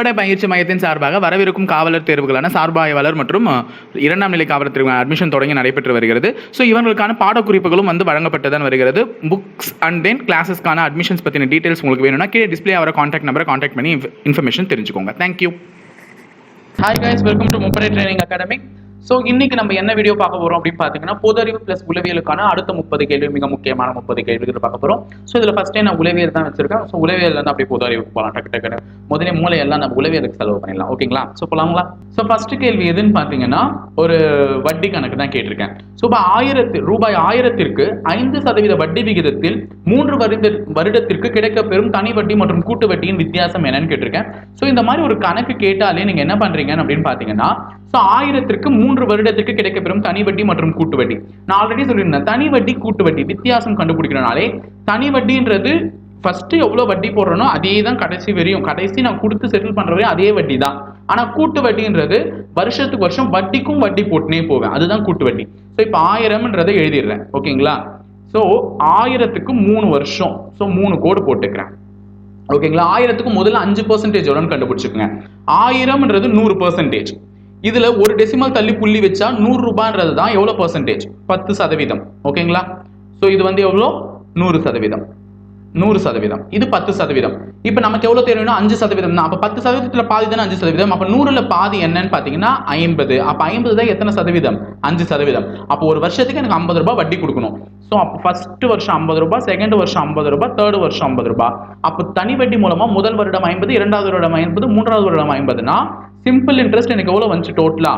முப்படை பயிற்சி மையத்தின் சார்பாக வரவிருக்கும் காவலர் தேர்வுகளான சார்பாய்வாளர் மற்றும் இரண்டாம் நிலை காவலர் தேர்வு அட்மிஷன் தொடங்கி நடைபெற்று வருகிறது. ஸோ இவங்களுக்கான பாடக்குறிப்புகளும் வந்து வழங்கப்பட்டுதான் வருகிறது. புக்ஸ் அண்ட் தென் கிளாஸஸ்க்கான அட்மிஷன்ஸ் பற்றின டீட்டெயில்ஸ் உங்களுக்கு வேணும்னா கீழே டிஸ்பிளே ஆகிற காண்டாக்ட் நம்பரை காண்டாக்ட் பண்ணி இன்ஃபர்மேஷன் தெரிஞ்சுக்கோங்க. Thank you hi guys welcome to முப்படை ட்ரைனிங் அகாடமி ஸோ இன்னைக்கு நம்ம என்ன வீடியோ பார்க்க போறோம் அப்படின்னு பார்த்தீங்கன்னா பொது அறிவு பிளஸ் உளவியலுக்கான அடுத்த முப்பது கேள்வி மிக முக்கியமான முப்பது கேள்விகள் பார்க்க போறோம். ஸோ இதில் ஃபர்ஸ்டே நான் உளவியல் தான் வச்சிருக்கேன். ஸோ உளவியல் வந்து அப்படியே பொது அறிவுக்கு போகலாம். டக்கு டக்குன்னு. முதலே மூளையெல்லாம் நம்ம உளவியலுக்கு செலவு பண்ணிடலாம். ஓகேங்களா ஸோ போலாங்களா? ஸோ ஃபர்ஸ்ட் கேள்வி எதுன்னு பார்த்தீங்கன்னா ஒரு வட்டி கணக்கு தான் கேட்டிருக்கேன். ஸோ இப்போ ஆயிரத்து ரூபாய் ஆயிரத்திற்கு ஐந்து சதவீத வட்டி விகிதத்தில் மூன்று வருட வருடத்திற்கு கிடைக்கப்பெறும் தனி வட்டி மற்றும் கூட்டு வட்டியின் வித்தியாசம் என்னன்னு கேட்டிருக்கேன். ஸோ இந்த மாதிரி ஒரு கணக்கு கேட்டாலே நீங்க என்ன பண்றீங்க அப்படின்னு பார்த்தீங்கன்னா ஸோ ஆயிரத்திற்கு மூன்று வருடத்திற்கு கிடைக்கப்பெறும் தனி வட்டி மற்றும் கூட்டு வட்டி. நான் ஆல்ரெடி சொல்லியிருந்தேன் தனி வட்டி கூட்டு வட்டி. வித்தியாசம் கண்டுபிடிக்கிறனாலே தனி வட்டின்றது ஃபர்ஸ்ட் எவ்வளோ வட்டி போடுறனோ அதே தான் கடைசி வரையும். கடைசி நான் கொடுத்து செட்டில் பண்ணுறதே வரையும் அதே வட்டி தான் ஆனால் கூட்டு வட்டின்றது வருஷத்துக்கு வருஷம் வட்டிக்கும் வட்டி போட்டுனே போவேன். அதுதான் கூட்டு வட்டி. ஸோ இப்போ ஆயிரம்ன்றதை எழுதிடுறேன். ஓகேங்களா? ஸோ ஆயிரத்துக்கு மூணு வருஷம். ஸோ மூணு கோடு போட்டுக்கிறேன். ஓகேங்களா? ஆயிரத்துக்கு முதல்ல அஞ்சு பர்சன்டேஜ் எவ்வளோன்னு கண்டுபிடிச்சிக்கோங்க. ஆயிரம்ன்றது நூறு பர்சன்டேஜ் இதுல ஒரு டெசிமல் தள்ளி புள்ளி வச்சா நூறு ரூபான்றது தான் எவ்வளோ பர்சன்டேஜ் பத்து சதவீதம். ஓகேங்களா? ஸோ இது வந்து எவ்வளோ? நூறு சதவீதம். நூறு சதவீதம். இது பத்து சதவீதம். இப்போ நமக்கு எவ்வளோ தெரியும்னா அஞ்சு சதவீதம் தான். அப்போ பத்து சதவீதத்தில் பாதி தானே அஞ்சு சதவீதம்? அப்போ நூறுல பாதி என்னன்னு பார்த்தீங்கன்னா ஐம்பது. அப்போ ஐம்பது தான் எத்தனை சதவீதம்? அஞ்சு சதவீதம். அப்போ ஒரு வருஷத்துக்கு எனக்கு ஐம்பது ரூபாய் வட்டி கொடுக்கணும். ஸோ அப்போ ஃபர்ஸ்ட் வருஷம் ஐம்பது ரூபாய் செகண்ட் வருஷம் ஐம்பது ரூபாய் தேர்ட் வருஷம் ஐம்பது ரூபாய். அப்போ தனி வட்டி மூலமாக முதல் வருடம் ஐம்பது இரண்டாவது வருடம் ஐம்பது மூன்றாவது வருடம் ஐம்பதுனா சிம்பிள் இன்ட்ரெஸ்ட் எனக்கு எவ்வளோ வந்துச்சு டோட்டலா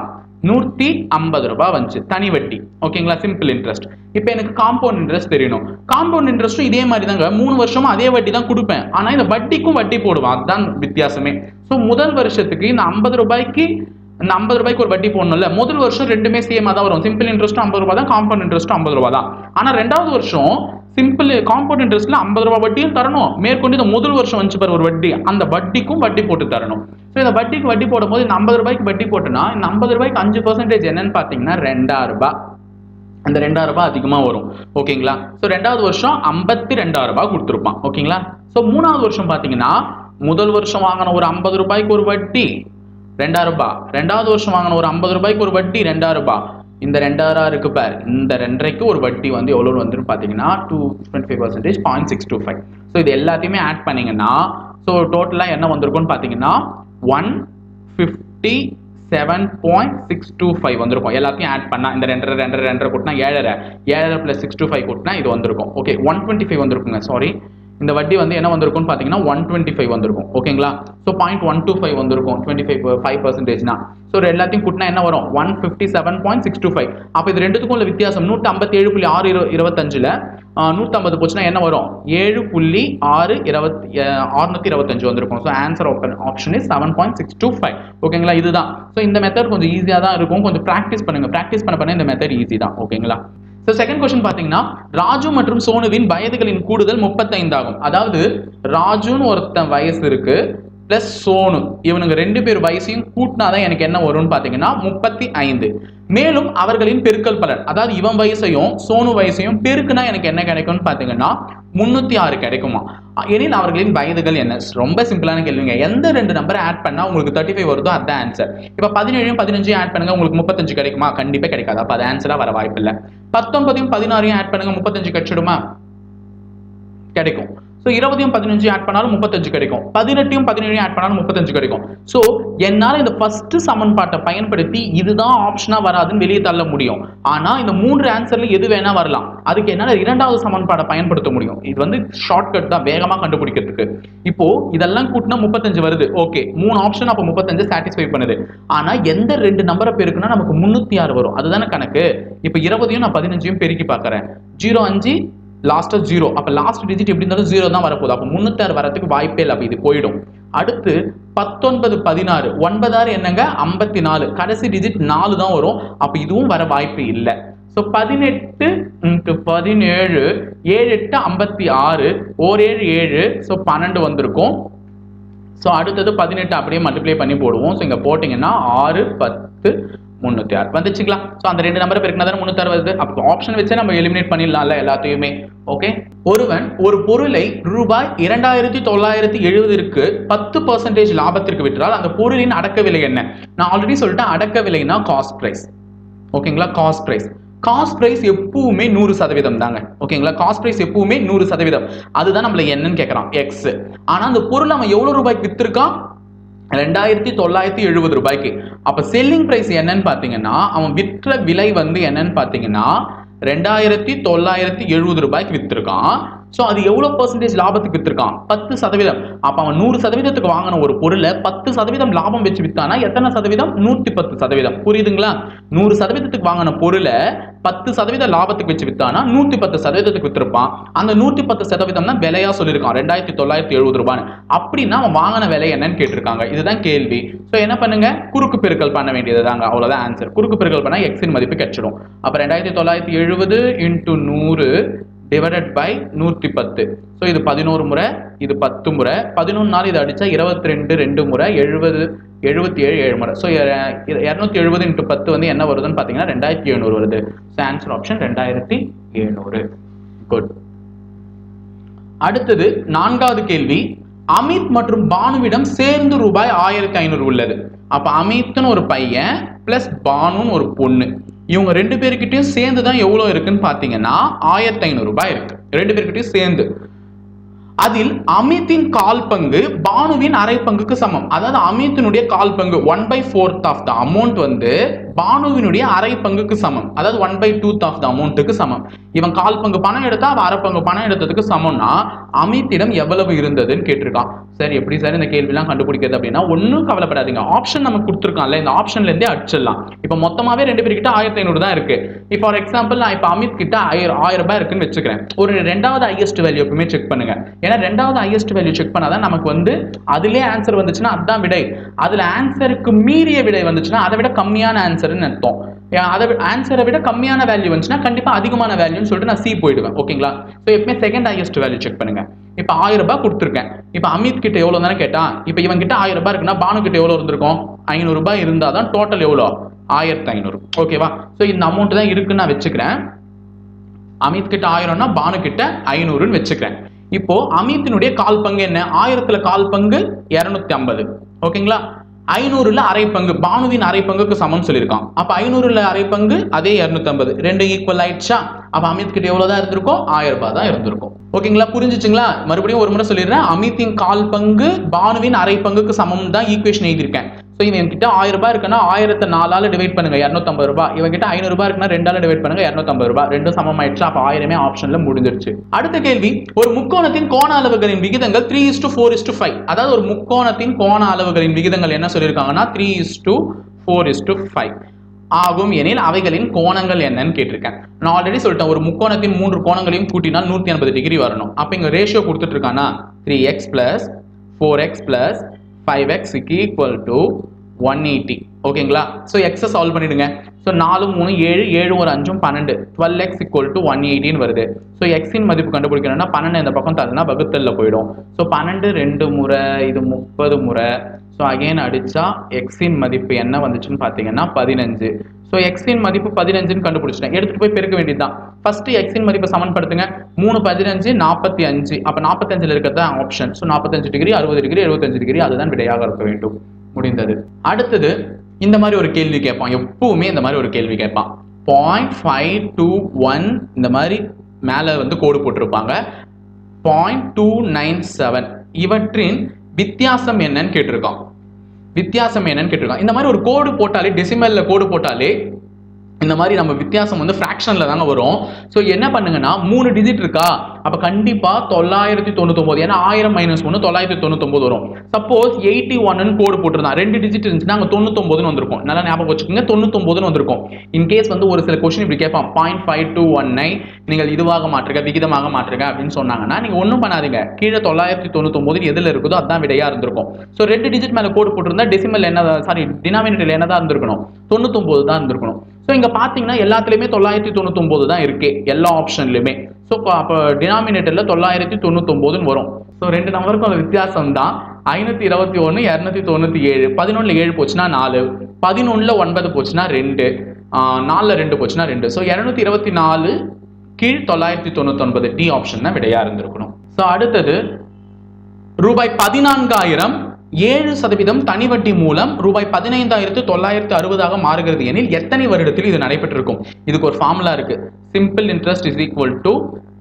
நூற்றி ஐம்பது ரூபாய் வந்துச்சு தனி வட்டி. ஓகேங்களா சிம்பிள் இன்ட்ரெஸ்ட் இப்போ எனக்கு காம்பவுண்ட் இன்ட்ரெஸ்ட் தெரியணும். காம்பவுண்ட் இன்ட்ரெஸ்ட்டும் இதே மாதிரி தாங்க மூணு வருஷமா அதே வட்டி தான் கொடுப்பேன். ஆனா இந்த வட்டிக்கும் வட்டி போடுவான். அதுதான் வித்தியாசமே. ஸோ முதல் வருஷத்துக்கு இந்த ஐம்பது ரூபாய்க்கு இந்த ஐம்பது ரூபாய்க்கு ஒரு வட்டி போடணும்ல. முதல் வருஷம் ரெண்டுமே சேமா தான் வரும். சிம்பிள் இன்ட்ரெஸ்ட்டும் ஐம்பது ரூபாய் தான் காம்பவுண்ட் இன்ட்ரெஸ்ட்டும் ஐம்பது ரூபாய் தான். ஆனால் ரெண்டாவது வருஷம் சிம்பிள் காம்பவுண்ட் இன்ட்ரெஸ்ட்ல ஐம்பது ரூபாய் வட்டியும் தரணும். மேற்கொண்டு இந்த முதல் வருஷம் வந்துச்சு பாரு ஒரு வட்டி. அந்த வட்டிக்கும் வட்டி போட்டு தரணும். ஸோ இந்த வட்டிக்கு வட்டி போடும்போது இந்த ஐம்பது ரூபாய்க்கு வட்டி போட்டுனா இந்த ஐம்பது ரூபாய்க்கு அஞ்சு பர்சன்டேஜ் என்னன்னு பார்த்தீங்கன்னா ரெண்டாயிரம் ரூபாய். அந்த ரெண்டாயிரம் ரூபாய் அதிகமாக வரும். ஓகேங்களா ஸோ ரெண்டாவது வருஷம் ஐம்பத்தி ரெண்டாயிரம் ரூபாய் கொடுத்துருப்பான். ஓகேங்களா ஸோ மூணாவது வருஷம் பார்த்தீங்கன்னா முதல் வருஷம் வாங்கின ஒரு ஐம்பது ரூபாய்க்கு ஒரு வட்டி. ரெண்டாயிரம் ரூபாய் ரெண்டாவது வருஷம் வாங்கின ஒரு ஐம்பது ரூபாய்க்கு ஒரு வட்டி ரெண்டாயிரம் ரூபாய் இந்த ரெண்டாயிரம் இருக்கு பார். இந்த ரெண்டரைக்கு ஒரு வட்டி வந்து எவ்வளோ வந்துன்னு பார்த்தீங்கன்னா two twenty five percentage point six two five so இது எல்லாத்தையுமே ஆட் பண்ணிங்கன்னா ஸோ டோட்டலாக என்ன வந்திருக்கும்னு பார்த்தீங்கன்னா one fifty seven point six two five வந்திருக்கும். எல்லாத்தையும் ஆட் பண்ணால் இந்த ரெண்டரை ரெண்டரை ரெண்டரை கூட்டினா ஏழரை. ஏழரை ப்ளஸ் சிக்ஸ் டூ ஃபைவ் கூட்டினா இது வந்திருக்கும். ஓகே ஒன் டுவெண்ட்டி ஃபைவ் வந்திருக்குங்க சாரி இந்த வட்டி வந்து என்ன வந்திருக்கும்னு பார்த்தீங்கன்னா ஒன் டுவெண்ட்டி ஃபைவ் வந்திருக்கும். ஓகேங்களா? So point one two five வந்திருக்கும். டுவெண்ட்டி ஃபைவ் ஃபைவ் பர்சன்டேஜ்னா ஸோ எல்லாத்தையும் கூட்டினா என்ன வரும்? One fifty seven point six two five அப்போ இது ரெண்டுத்துக்கும் உள்ள வித்தியாசம். நூற்றி ஐம்பத்தி ஏழு புள்ளி ஆறு இரு இருபத்தஞ்சில் நூற்றம்பது போச்சுன்னா என்ன வரும்? ஏழு புள்ளி ஆறு இருபத்தி அறுநூத்தி இருபத்தஞ்சு வந்திருக்கும். So answer open option is seven point six two five ஓகேங்களா? இதுதான். ஸோ இந்த மெத்தட் கொஞ்சம் ஈஸியாக தான் இருக்கும். கொஞ்சம் ப்ராக்டிஸ் பண்ணுங்கள் ப்ராக்டிஸ் பண்ண பண்ண இந்த மெத்தட் ஈஸி தான். ஓகேங்களா? ஸோ செகண்ட் கொஸ்டின் பார்த்தீங்கன்னா ராஜு மற்றும் சோனுவின் வயதுகளின் கூடுதல் முப்பத்தைந்து ஆகும். அதாவது ராஜுன்னு ஒருத்தன் வயசு இருக்கு பிளஸ் சோனு. இவனுங்க ரெண்டு பேர் வயசையும் கூட்டினாதான் எனக்கு என்ன வரும்னு பார்த்தீங்கன்னா முப்பத்தி ஐந்து. மேலும் அவர்களின் பெருக்கல் பலன். அதாவது இவன் வயசையும் சோனு வயசையும் பெருக்குனா எனக்கு என்ன கிடைக்கும்னு பார்த்தீங்கன்னா முன்னூத்தி ஆறு கிடைக்குமா? எனில் அவர்களின் வயதுகள் என்ன? ரொம்ப சிம்பிளான கேள்விங்க. எந்த ரெண்டு நம்பரை ஆட் பண்ணா உங்களுக்கு தேர்ட்டி ஃபைவ் வருதோ அதான் ஆன்சர் இப்போ பதினேழையும் பதினஞ்சையும் ஆட் பண்ணுங்க உங்களுக்கு முப்பத்தஞ்சு கிடைக்குமா? கண்டிப்பா கிடைக்காது. அப்போ அது ஆன்சரா வர வாய்ப்பு இல்லை பத்தொன்பதையும் பதினாறையும் ஆட் பண்ணுங்க முப்பத்தஞ்சு கிடைச்சிடுமா? கிடைக்கும். ஸோ இருபதையும் பதினஞ்சையும் ஆட் பண்ணாலும் முப்பத்தஞ்சு கிடைக்கும். பதினெட்டையும் பதினேழையும் ஆட் பண்ணாலும் முப்பத்தஞ்சு கிடைக்கும். ஸோ என்னால் இந்த ஃபர்ஸ்ட் சமன்பாட்டை பயன்படுத்தி இதுதான் ஆப்ஷனாக வராதுன்னு வெளியே தள்ள முடியும். ஆனால் இந்த மூன்று ஆன்சர்ல எது வேணா வரலாம். அதுக்கு என்னால் இரண்டாவது சமன்பாடை பயன்படுத்த முடியும். இது வந்து ஷார்ட்கட் தான் வேகமாக கண்டுபிடிக்கிறதுக்கு. இப்போ இதெல்லாம் கூட்டினா முப்பத்தஞ்சு வருது. ஓகே மூணு ஆப்ஷன் அப்போ முப்பத்தஞ்சு சாட்டிஸ்ஃபை பண்ணுது. ஆனால் எந்த ரெண்டு நம்பரை பெருக்குன்னா நமக்கு முந்நூற்றி ஆறு வரும். அதுதானே கணக்கு. இப்போ இருபதையும் நான் பதினஞ்சையும் பெருக்கி பார்க்குறேன். ஜீரோ அஞ்சு லாஸ்ட்டாக ஜீரோ அப்போ லாஸ்ட் டிஜிட் எப்படி இருந்தாலும் ஜீரோ தான் வரப்போகுது. அப்போ முந்நூற்றாறு வரதுக்கு வாய்ப்பே இல்லை. அப்போ இது போயிடும். அடுத்து பத்தொன்பது பதினாறு. ஒன்பதாறு என்னங்க? ஐம்பத்தி நாலு கடைசி டிஜிட் நாலு தான் வரும். அப்போ இதுவும் வர வாய்ப்பு இல்லை. ஸோ பதினெட்டு இன்ட்டு பதினேழு ஏழு எட்டு ஐம்பத்தி ஆறு ஓர் ஏழு. ஏழு ஸோ பன்னெண்டு வந்திருக்கும். ஸோ அடுத்தது பதினெட்டு அப்படியே மல்டிப்ளை பண்ணி போடுவோம். ஸோ இங்கே போட்டிங்கன்னா ஆறு பத்து முந்நூற்றி ஆறு வந்துச்சுங்களா? ஸோ அந்த ரெண்டு நம்பரை பெருக்கினா தானே முந்நூற்றி அறுபது அப்போ ஆப்ஷன் வச்சே நம்ம எலிமினேட் பண்ணிடலாம்ல எல்லாத்தையுமே. ஓகே ஒருவன் ஒரு பொருளை ரூபாய் இரண்டாயிரத்தி தொள்ளாயிரத்தி எழுபதிற்கு பத்து பர்சன்டேஜ் லாபத்திற்கு விற்றால் அந்த பொருளின் அடக்க விலை என்ன? நான் ஆல்ரெடி சொல்லிட்டேன் அடக்க விலைனா காஸ்ட் ப்ரைஸ் ஓகேங்களா? காஸ்ட் ப்ரைஸ் காஸ்ட் ப்ரைஸ் எப்பவுமே நூறு சதவீதம் தாங்க. ஓகேங்களா? காஸ்ட் ப்ரைஸ் எப்பவுமே நூறு சதவீதம். அதுதான் நம்மள என்னன்னு கேட்கறான் எக்ஸ் ஆனா அந்த பொருள் அவன் எவ்வளவு ரூபாய்க்கு வித்திருக்கான்? ரெண்டாயிரத்தி தொள்ளாயிரத்தி எழுபது ரூபாய்க்கு. அப்போ செல்லிங் ப்ரைஸ் என்னன்னு பார்த்தீங்கன்னா அவன் விற்ற விலை வந்து என்னன்னு பார்த்தீங்கன்னா ரெண்டாயிரத்தி தொள்ளாயிரத்தி எழுபது ரூபாய்க்கு விற்றுருக்கான் ஸோ அது எவ்வளோ பர்சன்டேஜ் லாபத்துக்கு விற்றுருக்கான் பத்து சதவீதம். அப்போ அவன் நூறு சதவீதத்துக்கு வாங்கின ஒரு பொருளை பத்து சதவீதம் லாபம் வச்சு விற்றானா எத்தனை சதவீதம்? நூற்றி பத்து சதவீதம். புரியுதுங்களா? நூறு சதவீதத்துக்கு வாங்கின பொருளை பத்து சதவீத லாபத்துக்கு வச்சு விற்றானா நூற்றி பத்து சதவீதத்துக்கு விற்றுருப்பான் அந்த நூற்றி பத்து சதவீதம் தான் விலையா சொல்லியிருக்கான். ரெண்டாயிரத்தி தொள்ளாயிரத்தி எழுபது ரூபான்னு. அப்படின்னா அவன் வாங்கின விலை என்னன்னு கேட்டிருக்காங்க. இதுதான் கேள்வி. ஸோ என்ன பண்ணுங்க? குறுக்கு பெருக்கல் பண்ண வேண்டியது தாங்க. அவ்வளோதான் ஆன்சர் குறுக்கு பெருக்கல் பண்ணால் எக்ஸின் மதிப்பு கிடைச்சிடும் அப்போ ரெண்டாயிரத்தி தொள்ளாயிரத்தி எழுபது இன்ட்டு நூறு டிவைடட் பை நூற்றி பத்து ஸோ இது பதினோரு முறை இது பத்து முறை. பதினொன்று நாள் இதை அடித்தா இருபத்தி ரெண்டு ரெண்டு முறை எழுபது எழுபத்தி ஏழு ஏழு முறை ஸோ இரநூத்தி எழுபது இன்ட்டு பத்து வந்து என்ன வருதுன்னு பார்த்தீங்கன்னா ரெண்டாயிரத்தி எழுநூறு வருது. ஸோ ஆன்சர் ஆப்ஷன் ரெண்டாயிரத்தி எழுநூறு. குட் அடுத்தது நான்காவது கேள்வி. அமித் மற்றும் பானுவிடம் சேர்ந்து ரூபாய் ஆயிரத்தி ஐநூறு உள்ளது. அப்போ அமித்னு ஒரு பையன் பிளஸ் பானுன்னு ஒரு பொண்ணு. இவங்க ரெண்டு பேர்கிட்டயும் சேர்ந்து தான் எவ்வளோ இருக்குன்னு பார்த்தீங்கன்னா ஆயிரத்தி ஐநூறு ரூபாய் இருக்கு. ரெண்டு பேர்கிட்டயும் சேர்ந்து. அதில் அமித்தின் கால் பங்கு பானுவின் அரை பங்குக்கு சமம். அதாவது அமித்தினுடைய கால் பங்கு one by fourth of the amount வந்து பானுவினுடைய அரை பங்குக்கு சமம். அதாவது one by twoth of the அமௌண்ட்டுக்கு சமம். இவன் கால் பங்கு பணம் எடுத்தா அவன் அரை பங்கு பணம் எடுத்ததுக்கு சமம்னா அமித்திடம் எவ்வளவு இருந்ததுன்னு கேட்டிருக்கான். சரி எப்படி சார் இந்த கேள்விலாம் கண்டுபிடிக்கிறது அப்படின்னா ஒன்றும் கவலைப்படாதீங்க. ஆப்ஷன் நமக்கு கொடுத்துருக்கான்ல இந்த ஆப்ஷன்லேருந்தே அடிச்சிடலாம். இப்போ மொத்தமாகவே ரெண்டு பேர்கிட்ட ஆயிரத்தி ஐநூறு தான் இருக்கு. இப்போ ஃபார் எக்ஸாம்பிள் நான் இப்போ அமித் கிட்ட ஆயிரம் ஆயிரம் ரூபாய் இருக்குன்னு வச்சுக்கிறேன். ஒரு ரெண்டாவது ஹையஸ்ட் வேல்யூ எப்பவுமே செக் பண்ணுங்க. ஏன்னா ரெண்டாவது ஹையஸ்ட் வேல்யூ செக் பண்ணாதான் நமக்கு வந்து அதுலேயே ஆன்சர் வந்துச்சுன்னா அதுதான் விடை. அதில் ஆன்சருக்கு மீறிய விடை வந்துச்சுன்னா அதை விட கம்மியான ஆன்சர் ஆன்சர்னு அர்த்தம். அதை ஆன்சரை விட கம்மியான வேல்யூ வந்துச்சுன்னா கண்டிப்பா அதிகமான வேல்யூன்னு சொல்லிட்டு நான் சி போயிடுவேன். ஓகேங்களா ஸோ எப்பவுமே செகண்ட் ஹையஸ்ட் வேல்யூ செக் பண்ணுங்க. இப்போ ஆயிரம் ரூபாய் கொடுத்துருக்கேன். இப்போ அமித் கிட்ட எவ்வளவு தானே கேட்டான்? இப்போ இவன் கிட்ட ஆயிரம் ரூபாய் இருக்குன்னா பானு கிட்ட எவ்வளவு இருந்திருக்கும்? ஐநூறு ரூபாய் இருந்தாதான் டோட்டல் எவ்வளோ ஆயிரத்தி ஐநூறு. ஓகேவா ஸோ இந்த அமௌண்ட் தான் இருக்குன்னு நான் வச்சுக்கிறேன். அமித் கிட்ட ஆயிரம்னா பானு கிட்ட ஐநூறுன்னு வச்சுக்கிறேன். இப்போ அமித்தினுடைய கால் பங்கு என்ன? ஆயிரத்துல கால் பங்கு இருநூத்தி ஐம்பது. ஓகேங்களா ஐநூறுல அரை பங்கு பானுவின் அரை பங்குக்கு சமம் சொல்லியிருக்கான். அப்ப ஐநூறுல அரை பங்கு அதே இருநூத்தி ஐம்பது ரெண்டு ஈக்குவல் ஆயிடுச்சா? அப்ப அமித் கிட்ட எவ்வளவுதான் இருந்திருக்கும் ஆயிரம் ரூபாய் தான் இருந்திருக்கும். ஓகேங்களா? புரிஞ்சுச்சுங்களா? மறுபடியும் ஒரு முறை சொல்லிடுறேன். அமித்தின் கால் பங்கு பானுவின் அரை பங்குக்கு சமம் தான் ஈக்குவேஷன் எழுதியிருக்கேன். ஸோ இவன் கிட்ட ஆயிரம் ரூபாய் இருக்குன்னா ஆயிரத்தை நாலால டிவைட் பண்ணுங்க இரநூத்தம்பது ரூபாய். இவன் கிட்ட ஐநூறு ரூபாய் இருக்குன்னா ரெண்டால டிவைட் பண்ணுங்க இரநூத்தம்பது ரூபாய். ரெண்டும் சமம் ஆயிடுச்சு ஆயிரமே ஆப்ஷன்ல முடிஞ்சிருச்சு. அடுத்த கேள்வி ஒரு முக்கோணத்தின் கோண அளவுகளின் விகிதங்கள் three is to four is to five அதாவது ஒரு முக்கோணத்தின் கோண அளவுகளின் விகிதங்கள் என்ன சொல்லியிருக்காங்கன்னா three is to four is to five ஆகும் எனில் அவைகளின் கோணங்கள் என்னன்னு கேட்டிருக்கேன். நான் ஆல்ரெடி சொல்லிட்டேன் ஒரு முக்கோணத்தின் மூன்று கோணங்களையும் கூட்டினால் நூத்தி எண்பது டிகிரி வரணும். அப்ப இங்க ரேஷியோ கொடுத்துட்டு இருக்கானா three x plus four x plus five x equal to one eighty ஓகேங்களா ஸோ எக்ஸை சால்வ் பண்ணிடுங்க. ஸோ நாலு மூணு ஏழு ஏழு ஒரு அஞ்சும் பன்னெண்டு. Twelve x equal to one எயிட்டின்னு வருது. ஸோ எக்ஸின் மதிப்பு கண்டுபிடிக்கணும்னா பன்னெண்டு இந்த பக்கம் தள்ளுனா வகுத்தலில் போயிடும். ஸோ பன்னெண்டு ரெண்டு முறை இது முப்பது முறை. ஸோ அகைன் அடித்தா எக்ஸின் மதிப்பு என்ன வந்துச்சுன்னு பார்த்தீங்கன்னா பதினஞ்சு. ஸோ எக்ஸின் மதிப்பு பதினஞ்சுன்னு கண்டுபிடிச்சிட்டேன். எடுத்துகிட்டு போய் பெருக்க வேண்டியதுதான். ஃபஸ்ட்டு எக்ஸின் மதிப்பை சமன்படுத்துங்க. மூணு பதினஞ்சு நாற்பத்தி அஞ்சு. அப்போ நாற்பத்தஞ்சில் இருக்கிறது ஆப்ஷன் ஸோ நாற்பத்தஞ்சு டிகிரி அறுபது டிகிரி எழுபத்தஞ்சு டிகிரி அதுதான் விடையாக இருக்க வேண்டும். முடிந்தது. அடுத்தது இந்த மாதிரி ஒரு கேள்வி கேட்பான். எப்பவுமே இந்த மாதிரி ஒரு கேள்வி கேட்பான். பாயிண்ட் ஃபைவ் டூ ஒன் இந்த மாதிரி மேலே வந்து கோடு போட்டிருப்பாங்க. பாயிண்ட் டூ நைன் செவன் இவற்றின் வித்தியாசம் என்னன்னு கேட்டிருக்கான். வித்தியாசம் என்னன்னு கேட்டிருக்கான். இந்த மாதிரி ஒரு கோடு போட்டாலே டெசிமலில் கோடு போட்டாலே இந்த மாதிரி நம்ம வித்தியாசம் வந்து ஃப்ராக்ஷனில் தாங்க வரும். ஸோ என்ன பண்ணுங்கன்னா மூணு டிஜிட் இருக்கா? அப்போ கண்டிப்பாக தொள்ளாயிரத்தி தொண்ணூத்தொம்பது ஏன்னா ஆயிரம் மைனஸ் ஒன்று தொள்ளாயிரத்தி தொண்ணூத்தொம்பது வரும். சப்போஸ் எயிட்டி ஒன்னு கோடு போட்டிருந்தான். ரெண்டு டிஜிட் இருந்துச்சுன்னா அங்கே தொண்ணூத்தொம்பதுன்னு வந்திருக்கும். நல்லா ஞாபகம் வச்சுக்கோங்க தொண்ணூத்தொம்பதுன்னு வந்திருக்கும். இன்கேஸ் வந்து ஒரு சில கொஸ்டின் இப்படி கேட்பான். Point five two one nine நீங்கள் இதுவாக மாற்றுங்க விகிதமாக மாற்றுங்க அப்படின்னு சொன்னாங்கன்னா நீங்கள் ஒன்றும் பண்ணாதீங்க. கீழே தொள்ளாயிரத்தி தொண்ணூத்தொம்பது எதில் இருக்குதோ அதான் விடையாக இருந்திருக்கும். ஸோ ரெண்டு டிஜிட் மேலே கோடு போட்டிருந்தா டெசிமல் என்ன சாரி டினாமினேட்டர் என்னதான் இருந்திருக்கணும்? தொண்ணூத்தொம்பது தான் இருந்திருக்கணும். ஸோ இங்கே பார்த்தீங்கன்னா எல்லாத்துலேயுமே தொள்ளாயிரத்தி தொண்ணூத்தொம்பது தான் இருக்கு எல்லா ஆப்ஷன்லையுமே ஸோ அப்போ டினாமினேட்டரில் தொள்ளாயிரத்தி தொண்ணூத்தொம்போதுன்னு வரும். ஸோ ரெண்டு நம்பருக்கும் அந்த வித்தியாசம் தான் ஐநூற்றி இருபத்தி ஒன்று இரநூத்தி தொண்ணூற்றி ஏழு பதினொன்றில் ஏழு போச்சுன்னா நாலு பதினொன்றில் ஒன்பது போச்சுன்னா ரெண்டு நாலில் ரெண்டு போச்சுன்னா ரெண்டு. ஸோ இரநூத்தி இருபத்தி நாலு கீழ் தொள்ளாயிரத்தி தொண்ணூத்தொன்பது டி ஆப்ஷன் தான் விடையாக இருந்திருக்கணும். ஸோ அடுத்தது ரூபாய் பதினான்காயிரம் ஏழு சதவீதம் தனி வட்டி மூலம் ரூபாய் பதினைந்தாயிரத்து தொள்ளாயிரத்து அறுபதாக மாறுகிறது எனில் எத்தனை வருடத்தில் இது நடைபெற்றிருக்கும்? இதுக்கு ஒரு ஃபார்முலா இருக்கு. Simple interest is equal to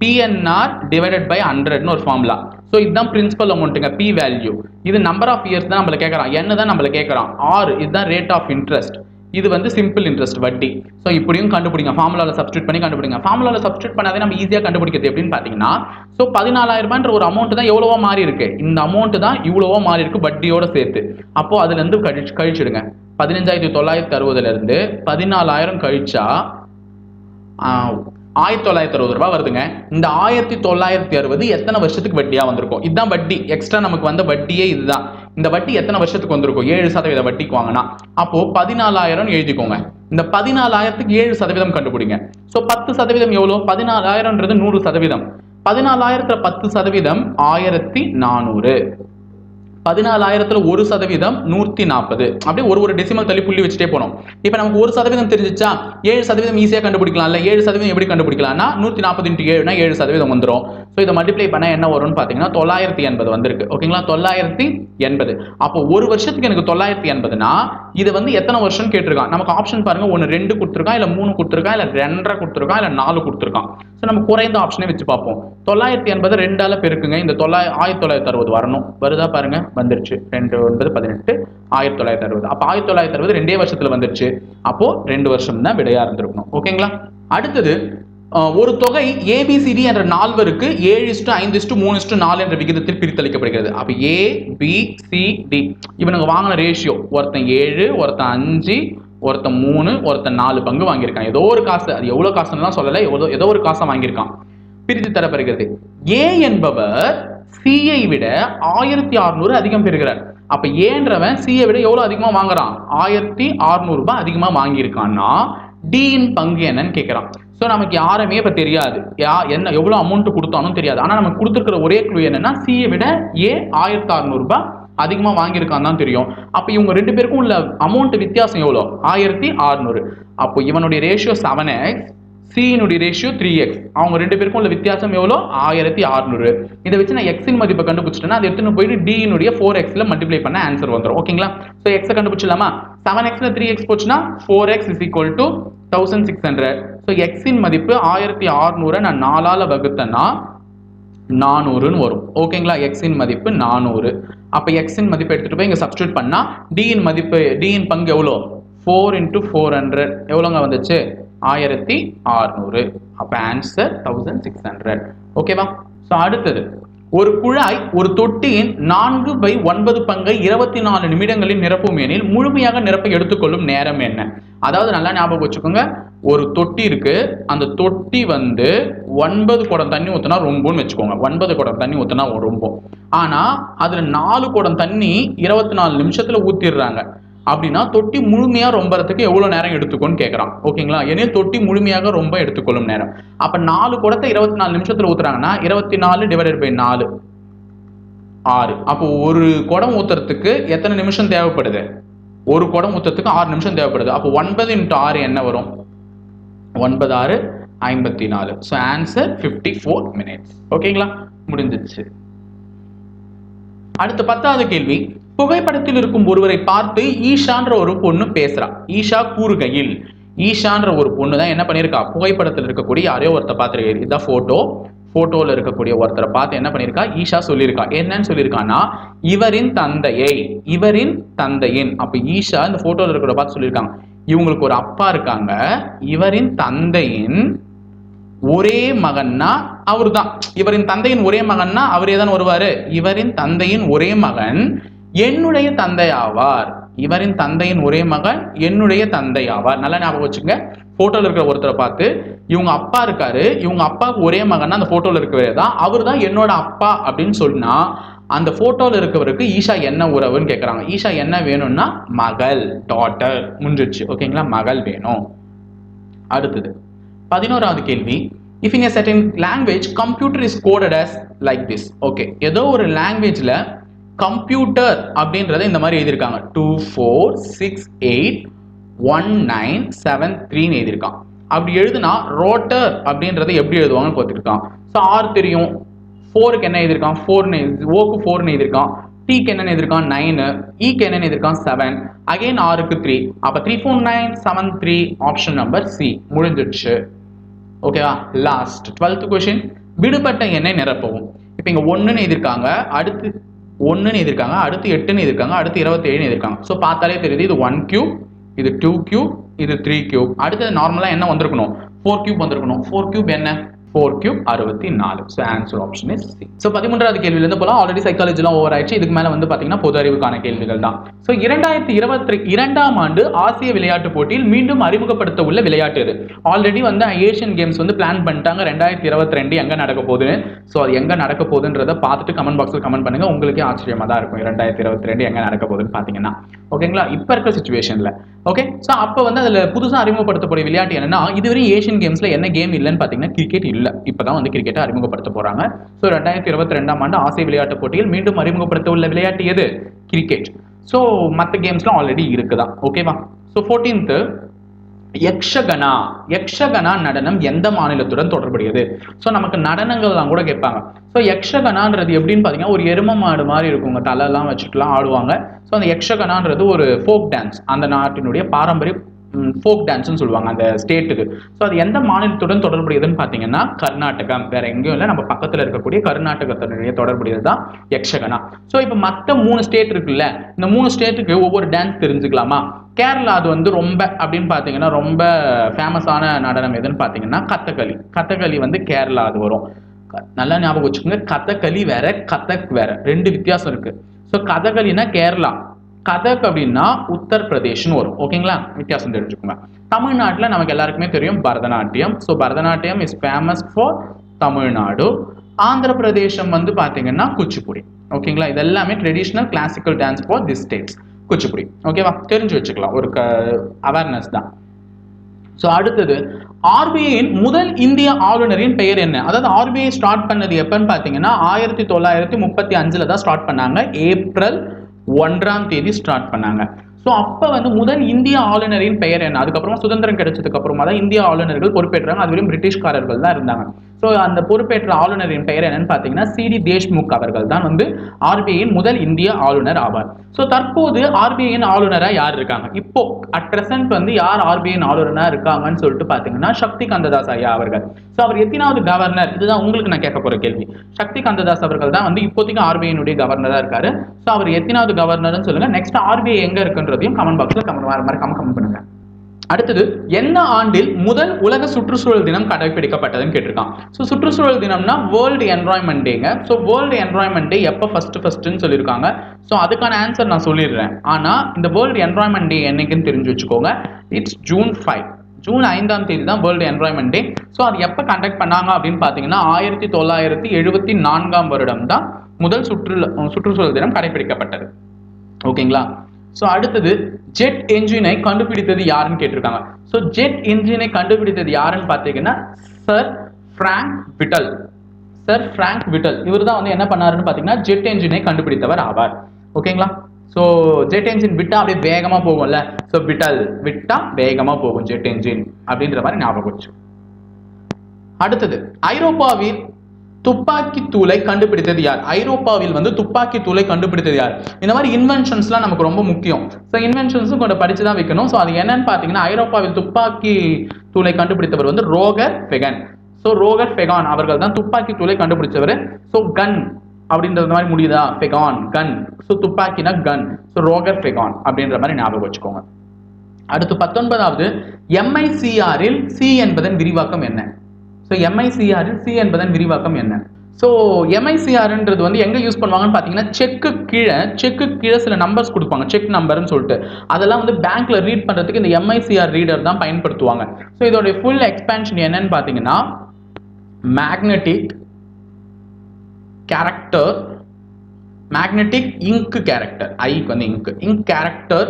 PNR divided by ஹண்ட்ரட்னு ஒரு ஃபார்முலா ஸோ இதுதான் பிரின்சிபல் அமௌண்ட்டுங்க பி வேல்யூ இது நம்பர் ஆஃப் இயர்ஸ் தான் நம்மள கேட்குறான். என்ன தான் நம்மள கேட்குறான். ஆறு இதுதான் ரேட் ஆஃப் இன்ட்ரெஸ்ட் இது வந்து சிம்பிள் இன்ட்ரெஸ்ட் வட்டி. ஸோ இப்படியும் கண்டுபிடிங்க. ஃபார்முலாவில் சப்ஸ்டியூட் பண்ணி கண்டுபிடிங்க. ஃபார்முலாவில் சப்ஸ்டியூட் பண்ணாதே நம்ம ஈஸியாக கண்டுபிடிக்கிறது எப்படின்னு பார்த்தீங்கன்னா ஸோ பதினாலாயிரம் ரூபான்ற ஒரு அமௌண்ட் தான் எவ்வளவோ மாறி இருக்கு. இந்த அமௌண்ட் தான் இவ்வளவோ மாறி இருக்கு வட்டியோட சேர்த்து. அப்போ அதுலேருந்து கழிச்சு கழிச்சிடுங்க. பதினஞ்சாயிரத்தி தொள்ளாயிரத்தி அறுபதுல இருந்து பதினாலாயிரம் கழிச்சா ஆயிரத்தி தொள்ளாயிரத்தி அறுபது ரூபாய் வருதுங்க. இந்த ஆயிரத்தி தொள்ளாயிரத்தி அறுபது எத்தனை வருஷத்துக்கு வட்டியா வந்திருக்கும்? இதுதான் வட்டி. எக்ஸ்ட்ரா நமக்கு வந்த வட்டியே இதுதான். இந்த வட்டி எத்தனை வருஷத்துக்கு வந்திருக்கும்? ஏழு சதவீத வட்டிக்கு வாங்கினா. அப்போ பதினாலாயிரம் எழுதிக்கோங்க. இந்த பதினாலாயிரத்துக்கு ஏழு சதவீதம் கண்டுபிடிங்க. ஸோ பத்து சதவீதம் எவ்வளோ? பதினாலாயிரம்ன்றது நூறு சதவீதம். பதினாலாயிரத்துல பத்து சதவீதம் ஆயிரத்தி நானூறு. பதினாலாயிரத்துல ஒரு சதவீதம் நூத்தி நாற்பது. அப்படியே ஒரு ஒரு டெசிமல் தள்ளி புள்ளி வச்சுட்டே போனோம். இப்போ நமக்கு ஒரு சதவீதம் தெரிஞ்சிச்சா ஏழு சதவீதம் ஈஸியாக இல்லை ஏழு சதவீதம் எப்படி கண்டுபிடிக்கலாம்னா நூத்தி நாற்பது இன்ட்டு ஏழுனா ஏழு சதவீதம் வந்துடும் ஸோ இதை மல்டிப்ளை பண்ண என்ன வரும்னு பார்த்தீங்கன்னா தொள்ளாயிரத்தி எண்பது வந்திருக்கு. ஓகேங்களா தொள்ளாயிரத்தி எண்பது. அப்போ ஒரு வருஷத்துக்கு எனக்கு தொள்ளாயிரத்தி எண்பதுனா இது வந்து எத்தனை வருஷம் கேட்டிருக்கான். நமக்கு ஆப்ஷன் பாருங்க ஒன்று ரெண்டு கொடுத்துருக்கான் இல்லை மூணு கொடுத்துருக்கான் இல்லை ரெண்டரை கொடுத்துருக்கான் இல்லை நாலு கொடுத்துருக்கான். ஸோ நம்ம குறைந்த ஆப்ஷனே வச்சு பார்ப்போம். தொள்ளாயிரத்தி எண்பது ரெண்டால பெருக்குங்க. இந்த தொள்ளாயிரம் ஆயிரத்தி தொள்ளாயிரத்தி அறுபது வரணும். வருதா பாருங்க. வந்துருச்சு. ரெண்டு ஒன்பது பதினெட்டு ஆயிரத்தி தொள்ளாயிரத்தி அறுபது. அப்போ ஆயிரத்தி தொள்ளாயிரத்தி அறுபது ரெண்டே வருஷத்துல வந்துருச்சு. அப்போது ரெண்டு வருஷம் தான் விடையாக இருந்திருக்கணும். ஓகேங்களா அடுத்தது ஒரு தொகை ஏபிசிடி என்ற நால்வருக்கு ஏழு இஸ்டு ஐந்து இஸ்டு மூணு இஸ்டு நாலு என்ற விகிதத்தில் பிரித்தளிக்கப்படுகிறது. அப்போ ஏ பி சி டி இவனுக்கு வாங்கின ரேஷியோ ஒருத்தன் ஏழு ஒருத்தன் அஞ்சு ஒருத்தன் மூணு ஒருத்தன் நாலு பங்கு வாங்கியிருக்கான். ஏதோ ஒரு காசு அது எவ்வளோ காசுன்னு சொல்லலை எவ்வளோ ஏதோ ஒரு காசை வாங்கியிருக்கான். பிரித்து தரப்படுகிறது. ஏ என்பவர் சிஐ விட ஆயிரத்தி அறுநூறு அதிகம் பெறுகிறார். அப்ப ஏன்றவன் சிஐ விட எவ்வளவு அதிகமா வாங்குறான்? ஆயிரத்தி அறுநூறு ரூபாய் அதிகமா வாங்கியிருக்கான்னா டியின் பங்கு என்னன்னு கேட்கிறான். ஸோ நமக்கு யாருமே இப்போ தெரியாது. யா என்ன எவ்வளோ அமௌண்ட் கொடுத்தாலும் தெரியாது. ஆனால் நமக்கு கொடுத்துருக்கிற ஒரே குழு என்னன்னா சிஐ விட ஏ ஆயிரத்தி அறநூறுபா அதிகமாக வாங்கியிருக்கான்னு வாங்கியிருக்கான் தான் தெரியும். அப்போ இவங்க ரெண்டு பேருக்கும் உள்ள அமௌண்ட் வித்தியாசம் எவ்வளோ ஆயிரத்தி அறுநூறு. அப்போ இவனுடைய ரேஷியோ செவன் எக்ஸ் சியினுடைய ரேஷியோ த்ரீ எக்ஸ் அவங்க ரெண்டு பேருக்கும் உள்ள வித்தியாசம் எவ்வளோ? ஆயிரத்தி அறுநூறு. இதை வச்சு நான் எக்ஸின் மதிப்பை கண்டுபிடிச்சிட்டேன்னா அதை எடுத்துன்னு போயிட்டு டியினுடைய ஃபோர் எக்ஸில் மல்டிப்ளை பண்ண ஆன்சர் வந்துடும் ஓகேங்களா? ஸோ எக்ஸை கண்டுபிடிச்சிடலாமா? செவன் எக்ஸில் த்ரீ எக்ஸ் போச்சுன்னா four x is equal to thousand six hundred so எக்ஸின் மதிப்பு ஆயிரத்தி அறுநூறை நான் நாலால் வகுத்தேன்னா நானூறுன்னு வரும். ஓகேங்களா? எக்ஸின் மதிப்பு நானூறு. அப்போ எக்ஸின் மதிப்பு எடுத்துகிட்டு போய் இங்கே சப்ஸ்டியூட் பண்ணால் டியின் மதிப்பு டியின் பங்கு எவ்வளோ? ஃபோர் இன்ட்டு ஃபோர் ஹண்ட்ரட் எவ்வளோங்க வந்துச்சு? ஆயிரத்தி அறுநூறு. அப்போ ஆன்சர் தௌசண்ட் சிக்ஸ் ஹண்ட்ரட் ஓகேவா ஸோ அடுத்தது. ஒரு குழாய் ஒரு தொட்டியின் நான்கு பை ஒன்பது பங்கை இருபத்தி நாலு நிமிடங்களில் நிரப்பும் எனில் முழுமையாக நிரப்ப எடுத்துக்கொள்ளும் நேரம் என்ன? அதாவது நல்லா ஞாபகம் வச்சுக்கோங்க. ஒரு தொட்டி இருக்கு. அந்த தொட்டி வந்து ஒன்பது குடம் தண்ணி ஊற்றினா ரொம்பன்னு வச்சுக்கோங்க. ஒன்பது குடம் தண்ணி ஊற்றினா ரொம்ப ஆனா அதுல நாலு குடம் தண்ணி இருபத்தி நாலு நிமிஷத்துல ஊத்திடுறாங்க. அப்படின்னா தொட்டி முழுமையாக ரொம்பறதுக்கு எவ்வளோ நேரம் எடுத்துக்கும்னு கேட்குறான் ஓகேங்களா? எனில் தொட்டி முழுமையாக ரொம்ப எடுத்துக்கொள்ளும் நேரம். அப்போ நாலு குடத்தை இருபத்தி நாலு நிமிஷத்தில் ஊத்துறாங்கன்னா இருபத்தி நாலு டிவைடட் பை நாலு. ஆறு. அப்போ ஒரு குடம் ஊற்றுறதுக்கு எத்தனை நிமிஷம் தேவைப்படுது? ஒரு குடம் ஊற்றுறதுக்கு ஆறு நிமிஷம் தேவைப்படுது. அப்போ ஒன்பது இன்ட்டு ஆறு என்ன வரும்? ஒன்பது ஆறு ஐம்பத்தி நாலு so answer fifty four minutes ஓகேங்களா? முடிஞ்சிச்சு அடுத்த பத்தாவது கேள்வி. புகைப்படத்தில் இருக்கும் ஒருவரை பார்த்து ஈஷான்ற ஒரு பொண்ணு பேசுறா. ஈஷா கூறுகையில் ஈஷான்ற ஒரு பொண்ணு தான் என்ன பண்ணியிருக்கா? புகைப்படத்தில் இருக்கக்கூடிய யாரையோ ஒருத்தர் பார்த்துருக்காரு இதான் போட்டோ போட்டோல இருக்கக்கூடிய ஒருத்தரை பார்த்து என்ன பண்ணியிருக்கா? ஈஷா சொல்லியிருக்கா. என்னன்னு சொல்லியிருக்கான்னா இவரின் தந்தையை இவரின் தந்தையின் அப்ப ஈஷா இந்த போட்டோல இருக்கிற பார்த்து சொல்லியிருக்காங்க. இவங்களுக்கு ஒரு அப்பா இருக்காங்க. இவரின் தந்தையின் ஒரே மகன்னா அவர்தான். இவரின் தந்தையின் ஒரே மகன்னா அவரே தான் வருவாரு. இவரின் தந்தையின் ஒரே மகன் என்னுடைய தந்தை ஆவார் இவரின் தந்தையின் ஒரே மகன் என்னுடைய தந்தை ஆவார் நல்லா ஞாபகம் வச்சுங்க போட்டோல இருக்கிற ஒருத்தரை பார்த்து இவங்க அப்பா இருக்காரு. இவங்க அப்பாவுக்கு ஒரே மகன் அந்த போட்டோல இருக்கவே தான். அவர் தான் என்னோட அப்பா அப்படின்னு சொன்னா அந்த போட்டோல இருக்கவருக்கு ஈஷா என்ன உறவுன்னு கேட்குறாங்க ஈஷா என்ன வேணும்னா மகள் டாட்டர் முடிஞ்சிருச்சு. ஓகேங்களா? மகள் வேணும். அடுத்தது பதினோராவது கேள்வி. If in a certain language computer is coded as like this okay. ஏதோ ஒரு லாங்குவேஜில் கம்ப்யூட்டர் அப்படின்றத இந்த மாதிரி எழுதியிருக்காங்க. Two four six eight one nine seven த்ரீன்னு எழுதியிருக்கான். அப்படி எழுதுனா ரோட்டர் அப்படின்றத எப்படி எழுதுவாங்கன்னு பார்த்துருக்கான் ஸோ ஆர் தெரியும். ஃபோருக்கு என்ன எழுதியிருக்கான்? ஃபோர்னு ஓக்கு ஃபோர்னு எழுதியிருக்கான். டிக்கு என்னென்னு எதிர்க்கான் நைனு இக்கு e என்னென்னு எதிர்க்கான் செவன் அகைன் ஆருக்கு த்ரீ அப்போ three four nine seven three option number C முடிஞ்சிடுச்சு. ஓகேவா லாஸ்ட் டுவெல்த் கொஷின் விடுபட்ட எண்ணெய் நிரப்பவும். இப்போ இங்கே ஒன்றுன்னு எதிர்க்காங்க அடுத்து ஒன்றுன்னு எதிர்க்காங்க அடுத்து எட்டுன்னு எதிர்க்காங்க அடுத்து இருபத்தேழுன்னு எதிர்க்காங்க. ஸோ பார்த்தாலே தெரியுது இது ஒன் கியூப் இது டூ கியூப் இது த்ரீ கியூப் அடுத்தது நார்மலாக என்ன வந்திருக்கணும்? ஃபோர் கியூப் வந்திருக்கணும். ஃபோர் கியூப் என்ன? ஃபோர் கியூப் அறுபத்தி நாலு. So answer option is C so பதிமூன்றாவது கேள்வியிலேருந்து போல ஆல்ரெடி சைக்காலஜிலாம் ஓவர் ஆயிடுச்சு. இதுக்கு மேலே வந்து பார்த்தீங்கன்னா பொது அறிவுக்கான கேள்விகள் தான். ஸோ இரண்டாயிரத்தி இருபத்தி இரண்டாம் ஆண்டு ஆசிய விளையாட்டுப் போட்டியில் மீண்டும் அறிமுகப்படுத்த உள்ள விளையாட்டு இது. ஆல்ரெடி வந்து ஏஷியன் கேம்ஸ் வந்து பிளான் பண்ணிட்டாங்க. ரெண்டாயிரத்தி இருபத்தி ரெண்டு எங்கே நடக்க போகுதுன்னு. ஸோ அது எங்கே நடக்க போகுதுன்றதை பார்த்துட்டு கமெண்ட் பாக்ஸில் கமெண்ட் பண்ணுங்க. உங்களுக்கே ஆச்சரியமாக தான் இருக்கும். இரண்டாயிரத்தி இருபத்தி ரெண்டு எங்கே நடக்க போகுதுன்னு பார்த்தீங்கன்னா ஓகேங்களா இப்போ இருக்கிற சுச்சுவேஷனில் ஓகே ஸோ அப்போ வந்து அதில் புதுசாக அறிமுகப்படுத்தக்கூடிய விளையாட்டு என்னன்னா இதுவரை ஏஷியன் கேம்ஸில் என்ன கேம் இல்லைன்னு பார்த்தீங்கன்னா கிரிக்கெட் இல்லை. இப்போ தான் வந்து கிரிக்கெட்டை அறிமுகப்படுத்த போகிறாங்க ஸோ ரெண்டாயிரத்தி இருபத்தி ரெண்டாம் ஆண்டு ஆசிய விளையாட்டுப் போட்டியில் மீண்டும் அறிமுகப்படுத்த உள்ள விளையாட்டு எது? கிரிக்கெட் ஸோ மற்ற கேம்ஸ்லாம் ஆல்ரெடி இருக்குதான். ஓகேவா ஸோ ஃபோர்டீன்த்து யக்ஷகனா யக்ஷகனா நடனம் எந்த மாநிலத்துடன் தொடர்புடையது? ஸோ நமக்கு நடனங்கள்லாம் கூட கேட்பாங்க. ஸோ யக்ஷகனான்றது எப்படின்னு பார்த்தீங்கன்னா ஒரு எரும மாடு மாதிரி இருக்குங்க. தலைலாம் வச்சுட்டுலாம் ஆடுவாங்க. ஸோ அந்த யக்ஷகனான்றது ஒரு ஃபோக் டான்ஸ் அந்த நாட்டினுடைய பாரம்பரிய ஃபோக் டான்ஸ்னு சொல்லுவாங்க அந்த ஸ்டேட்டுக்கு ஸோ அது எந்த மாநிலத்துடன் தொடர்புடையதுன்னு பார்த்தீங்கன்னா கர்நாடகா வேற எங்கேயும் இல்லை நம்ம பக்கத்தில் இருக்கக்கூடிய கர்நாடகத்தினுடைய தொடர்புடையது தான் யக்ஷகனா. ஸோ இப்போ மற்ற மூணு ஸ்டேட் இருக்குல்ல இந்த மூணு ஸ்டேட்டுக்கு ஒவ்வொரு டான்ஸ் தெரிஞ்சுக்கலாமா? கேரளா அது வந்து ரொம்ப அப்படின்னு பார்த்தீங்கன்னா ரொம்ப ஃபேமஸான நடனம் எதுன்னு பார்த்தீங்கன்னா கதகளி கதகளி வந்து கேரளா அது வரும். நல்லா ஞாபகம் வச்சுக்கோங்க கதகளி வேற கதக் வேற. ரெண்டு வித்தியாசம் இருக்கு. ஸோ கதகளினா கேரளா. கதக் அப்படின்னா உத்தரப்பிரதேஷ்னு வரும். ஓகேங்களா? வித்தியாசம் தெரிஞ்சுக்கோங்க. தமிழ்நாட்டில் நமக்கு எல்லாருக்குமே தெரியும் Bharatanatyam. So Bharatanatyam is famous for Tamil Nadu. Andhra Pradesh வந்து பார்த்தீங்கன்னா குச்சிப்புடி. ஓகேங்களா? இது எல்லாமே traditional classical dance for the states Kuchipudi ஓகேவா தெரிஞ்சு வச்சுக்கலாம். ஒரு க அவேர்னஸ் தான். ஸோ அடுத்தது ஆர்பிஐயின் முதல் இந்திய ஆளுநரின் பெயர் என்ன? அதாவது ஆர்பிஐ ஸ்டார்ட் பண்ணது எப்பன்னு பார்த்தீங்கன்னா ஆயிரத்தி தொள்ளாயிரத்தி முப்பத்தி அஞ்சில் தான் ஸ்டார்ட் பண்ணாங்க. ஏப்ரல் ஒன்றாம் தேதி ஸ்டார்ட் பண்ணாங்க. ஸோ அப்போ வந்து முதல் இந்திய ஆளுநரின் பெயர் என்ன? அதுக்கப்புறமா சுதந்திரம் கிடைச்சதுக்கு அப்புறமா தான் இந்திய ஆளுநர்கள் பொறுப்பேற்றாங்க. அதுவரையும் பிரிட்டிஷ்காரர்கள் தான் இருந்தாங்க. ஸோ அந்த பொறுப்பேற்ற ஆளுநரின் பெயர் என்னன்னு பார்த்தீங்கன்னா சிடி தேஷ்முக் அவர்கள் தான் வந்து ஆர்பிஐயின் முதல் இந்திய ஆளுநர் ஆவார். ஸோ தற்போது ஆர்பிஐயின் ஆளுநராக யார் இருக்காங்க? இப்போ அட் பிரசன்ட் வந்து யார் ஆர்பிஐயின் ஆளுநராக இருக்காங்கன்னு சொல்லிட்டு பார்த்தீங்கன்னா சக்தி கந்ததாஸ் ஐயா அவர்கள். ஸோ அவர் எத்தனாவது கவர்னர் இதுதான் உங்களுக்கு நான் கேட்க போகிற கேள்வி. சக்தி கந்ததாஸ் அவர்கள் தான் வந்து இப்போதைக்கு ஆர்பிஐனுடைய கவர்னராக இருக்காரு. ஸோ அவர் எத்தனாவது கவர்னர்னு சொல்லுங்க. நெக்ஸ்ட் ஆர்பிஐ எங்கே இருக்குன்றதையும் கமெண்ட் பாக்ஸில் கமெண்ட் வர மாதிரி கமெண்ட் பண்ணுங்க. அடுத்தது எந்த ஆண்டில் முதல் உலக சுற்றுச்சூழல் தினம் கடைபிடிக்கப்பட்டதுன்னு கேட்டிருக்கான். ஸோ சுற்றுச்சூழல் தினம்னா வேர்ல்டு என்வாயன்மெண்ட் டேங்க ஸோ வேர்ல்டு என்வாயன்மெண்ட் டே எப்போ ஃபர்ஸ்ட் ஃபர்ஸ்ட்னு சொல்லியிருக்காங்க. ஸோ அதுக்கான ஆன்சர் நான் சொல்லிடுறேன். ஆனால் இந்த வேர்ல்டு என்வாயன்மெண்ட் டே என்னைக்குன்னு தெரிஞ்சு வச்சுக்கோங்க. இட்ஸ் ஜூன் ஃபைவ் ஜூன் ஐந்தாம் தேதி தான் வேர்ல்டு என்வாயன்மெண்ட் டே ஸோ அது எப்போ கண்டக்ட் பண்ணாங்க அப்படின்னு பார்த்தீங்கன்னா ஆயிரத்தி தொள்ளாயிரத்தி எழுபத்தி நான்காம் வருடம் தான் முதல் சுற்று சுற்றுச்சூழல் தினம் கடைபிடிக்கப்பட்டது ஓகேங்களா ஸோ அடுத்தது ஜெட் என்ஜினை கண்டுபிடித்தது யாருன்னு கேட்டிருக்காங்க. ஸோ ஜெட் என்ஜினை கண்டுபிடித்தது யாருன்னு பார்த்தீங்கன்னா sir Frank Whittle sir Frank Whittle இவர் தான் வந்து என்ன பண்ணாருன்னு பார்த்தீங்கன்னா ஜெட் என்ஜினை கண்டுபிடித்தவர் ஆவார். ஓகேங்களா ஸோ ஜெட் என்ஜின் விட்டா அப்படியே வேகமாக போகும்ல. ஸோ விட்டல் விட்டா வேகமாக போகும் ஜெட் என்ஜின் அப்படின்ற மாதிரி ஞாபகம் வச்சு. அடுத்தது ஐரோப்பாவில் துப்பாக்கி தூளை கண்டுபிடித்தது யார்? ஐரோப்பாவில் வந்து துப்பாக்கி தூளை கண்டுபிடித்தது யார்? இந்த மாதிரி இன்வென்ஷன்ஸ்லாம் நமக்கு ரொம்ப முக்கியம். ஸோ இன்வென்ஷன்ஸும் கொஞ்சம் படிச்சு தான் வைக்கணும். ஸோ அது என்னன்னு பார்த்தீங்கன்னா ஐரோப்பாவில் துப்பாக்கி தூளை கண்டுபிடித்தவர் வந்து Roger Bacon. So Roger Bacon அவர்கள் தான் துப்பாக்கி தூளை கண்டுபிடிச்சவர். ஸோ கன் அப்படின்றது மாதிரி முடியுதா? Bacon gun. ஸோ துப்பாக்கினா கன். ஸோ ரோகர் ஃபெகான் அப்படின்ற மாதிரி ஞாபகம் வச்சுக்கோங்க. அடுத்து பத்தொன்பதாவது எம்ஐசிஆரில் சி என்பதன் விரிவாக்கம் என்ன? ஸோ எம்ஐசிஆரில் சி என்பதன் விரிவாக்கம் என்ன? ஸோ எம்ஐசிஆர்ன்றது வந்து எங்கே யூஸ் பண்ணுவாங்கன்னு பார்த்தீங்கன்னா செக்கு கீழே செக்கு கீழே சில நம்பர்ஸ் கொடுப்பாங்க. செக் நம்பர்னு சொல்லிட்டு. அதெல்லாம் வந்து பேங்க்ல ரீட் பண்ணுறதுக்கு இந்த எம்ஐசிஆர் ரீடர் தான் பயன்படுத்துவாங்க. ஸோ இதோடைய ஃபுல் எக்ஸ்பேன்ஷன் என்னன்னு பார்த்தீங்கன்னா magnetic character magnetic ink character ஐக்கு வந்து ink ink character